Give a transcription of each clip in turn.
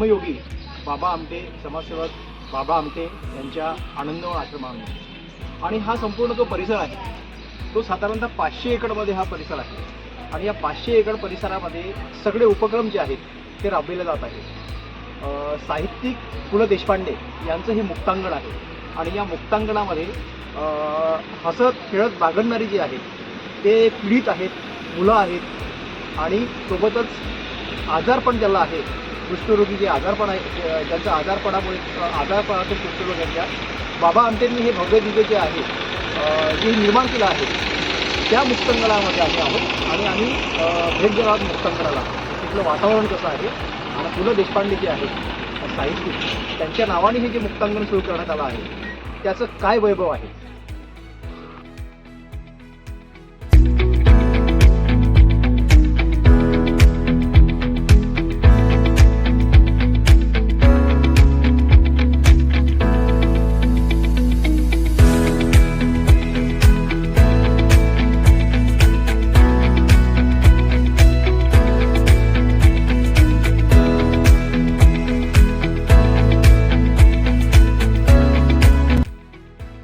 कर्मयोगी बाबा आमटे समाजसेवक बाबा आमटे यांच्या आनंद आश्रमामध्ये. आणि हा संपूर्ण जो परिसर आहे तो साधारणतः पाचशे एकरमध्ये हा परिसर आहे. आणि या पाचशे एकर परिसरामध्ये सगळे उपक्रम जे आहेत ते राबविले जात आहेत. साहित्यिक पु ल देशपांडे यांचं हे मुक्तांगण आहे. आणि या मुक्तांगणामध्ये हसत खेळत बागडणारी जी आहेत ते पीडित आहेत मुलं आहेत. आणि सोबतच आजारपण ज्याला आहे कुष्ठरोगी जे आजारपण आहे ज्यांचा आजारपणामुळे अ, आजारपणातून कुष्ठरोग्यांच्या बाबा आमटेंनी हे भव्य दिव्य जे आहे जे निर्माण केलं आहे त्या मुक्तांगणामध्ये आम्ही आहोत. आणि आम्ही भेट देणार आहोत मुक्तांगणाला तिथलं वातावरण कसं आहे आणि पु ल देशपांडे जे आहेत साहित्यिक त्यांच्या नावाने हे जे मुक्तांगण सुरू करण्यात आलं आहे त्याचं काय वैभव आहे?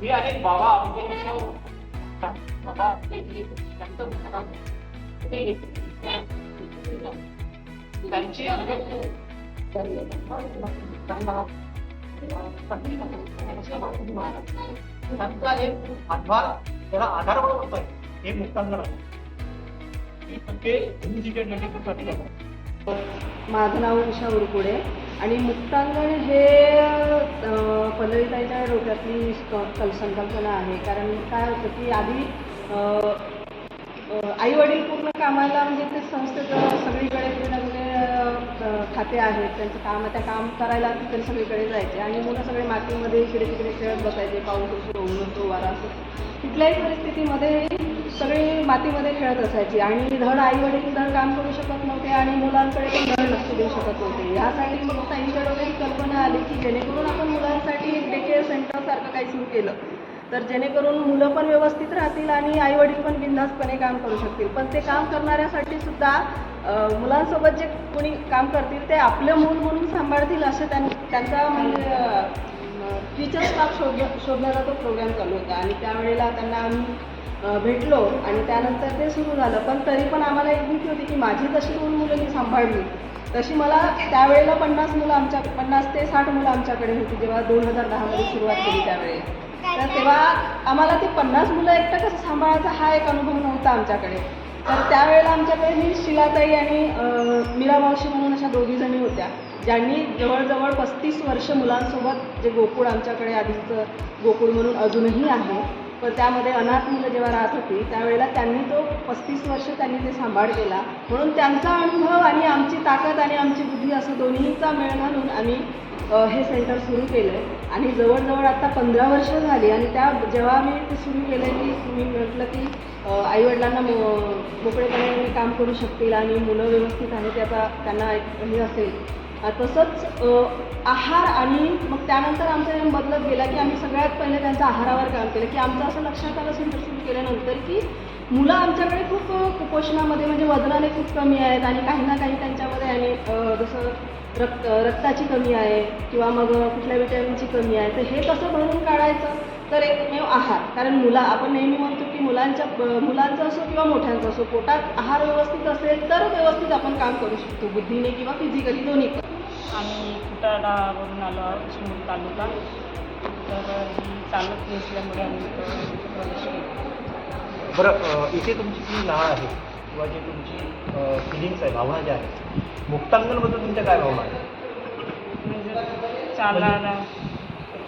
हे आहेत बाबा त्यांची त्यांचा एक आधार त्याला आधार म्हणून आहे. हे मुक्तांगण आहे. माझं नाव उषा उरकुडे. आणि मुक्तांगण हे पल्लवीताईच्या डोक्यातली क- संकल्पना आहे. कारण काय होतं की आधी आई वडील पूर्ण कामाला म्हणजे ते संस्थेचं सगळीकडे कुठे ना कुठे खाते आहेत त्यांचं काम त्या काम करायला तिकडे सगळीकडे जायचे आणि मुलं सगळे मातीमध्ये इकडे तिकडे खेळत बसायचे पाऊस असो ऊन असो वारा असो. कुठल्याही परिस्थितीमध्ये सगळी मातीमध्ये खेळत असायची आणि धड आई वडील धड काम करू शकत नव्हते आणि मुलांकडे पण धड लक्ष देऊ शकत नव्हते. ह्यासाठी मग ताईंच्या ही कल्पना आली की जेणेकरून आपण मुलांसाठी एक डे केअर सेंटरसारखं काही सुरू केलं. तर जेणेकरून मुलं पण व्यवस्थित राहतील आणि आई वडील पण बिंदासपणे काम करू शकतील. पण ते काम करणाऱ्यासाठी सुद्धा मुलांसोबत जे कोणी काम करतील ते आपलं मूल म्हणून सांभाळतील असं त्यां त्यांचा म्हणजे टीचर स्टाफ शोध शोधण्याचा तो प्रोग्राम चालू होता. आणि त्यावेळेला त्यांना आम्ही भेटलो आणि त्यानंतर ते सुरू झालं. पण तरी पण आम्हाला एक भीती होती की माझी तशी दोन मुलं मी सांभाळली. तशी मला त्यावेळेला पन्नास मुलं आमच्या पन्नास ते साठ मुलं आमच्याकडे होती जेव्हा दोन हजार दहामध्ये सुरुवात केली त्यावेळेस तर तेव्हा आम्हाला ती पन्नास मुलं एकटं कसं सांभाळायचा हा एक अनुभव नव्हता आमच्याकडे. तर त्यावेळेला आमच्याकडे मी शिलाताई आणि मीरा मावशी म्हणून अशा दोघी जणी होत्या ज्यांनी जवळजवळ पस्तीस वर्ष मुलांसोबत जे गोकुळ आमच्याकडे आधीचं गोकुळ म्हणून अजूनही आहे पण त्यामध्ये अनाथ मुलं जेव्हा राहत होती त्यावेळेला त्यांनी तो पस्तीस वर्ष त्यांनी ते सांभाळ केला. म्हणून त्यांचा अनुभव आणि आमची ताकद आणि आमची बुद्धी असं दोन्हीचा मेळ घालून आम्ही हे सेंटर सुरू केलं आहे आणि जवळजवळ आता पंधरा वर्ष झाली आणि त्या जेव्हा मी ते सुरू केलं की मी म्हटलं की आईवडिलांना मो मोकळेपणे काम करू शकतील आणि मुलं व्यवस्थित आहेत त्याचा त्यांना एक हे असेल तसंच आहार आणि मग त्यानंतर आमचा नियम बदलत गेला की आम्ही सगळ्यात पहिले त्यांच्या आहारावर काम केलं. की आमचं असं लक्षात आलं सेंटर सुरू केल्यानंतर की मुलं आमच्याकडे खूप कुपोषणामध्ये म्हणजे वजनाने खूप कमी आहेत आणि काही ना काही त्यांच्यामध्ये आणि जसं रक्त रक्ताची कमी आहे किंवा मग कुठल्या विटॅमिनची कमी आहे. तर हे कसं भरून काढायचं? तर एकमेव म्हणजे आहार. कारण मुला आपण नेहमी मग की मुलांच्या मुलांचं असो किंवा मोठ्यांचं असो पोटात आहार व्यवस्थित असेल तर व्यवस्थित आपण काम करू शकतो बुद्धीने किंवा फिजिकली दोन्ही पण. आम्ही फुटाडावरून आलो आहोत चिमूर तालुका. तर ही चालत नसल्यामुळे आम्ही प्रवेश केला. बरं इथे तुमची जी नाळ आहे किंवा जी तुमची फिलिंग्स आहे भावना ज्या आहेत मुक्तांगणबद्दल तुमच्या काय भावना आहेत? म्हणजे चालायला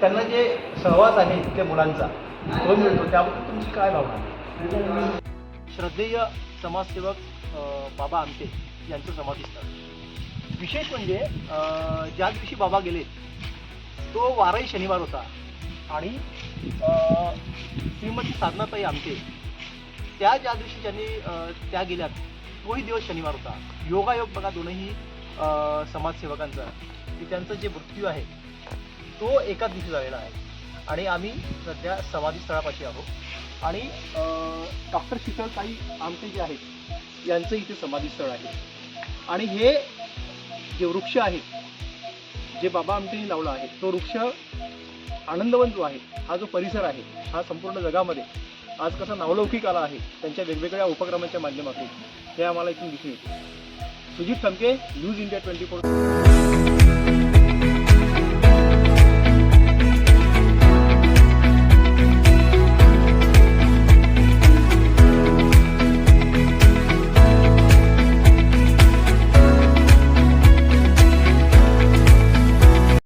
त्यांना जे सहवास आहे त्या मुलांचा तो मिळतो. त्याबद्दल तुमची काय भावना श्रद्धेय समाजसेवक बाबा आमटे यांचं समाधीस्थळ. विशेष म्हणजे ज्या दिवशी बाबा गेले तो वाराही शनिवार होता. आणि श्रीमती साधनाताई आमटे त्या ज्या दिवशी ज्यांनी त्या गेल्यात तोही दिवस शनिवार होता. योगायोग बघा दोनही समाजसेवकांचा. की त्यांचं जे मृत्यू आहे तो एकाच दिवशी झालेला आहे. आणि आम्ही सध्या समाधी स्थळापाशी आहोत. आणि डॉक्टर शीतलताई आमटे जे आहेत यांचं इथे समाधी स्थळ आहे. आणि हे जे वृक्ष आहे जे बाबा आमटेंनी लावला आहे तो वृक्ष आनंदवन जो आहे हा जो परिसर आहे हा संपूर्ण जगामध्ये आज कसा नावलौकिक आला आहे त्यांच्या वेगवेगळ्या उपक्रमांच्या माध्यमातून हे आम्हाला इथून दिसून येते. Sujit Thamke news India twenty four.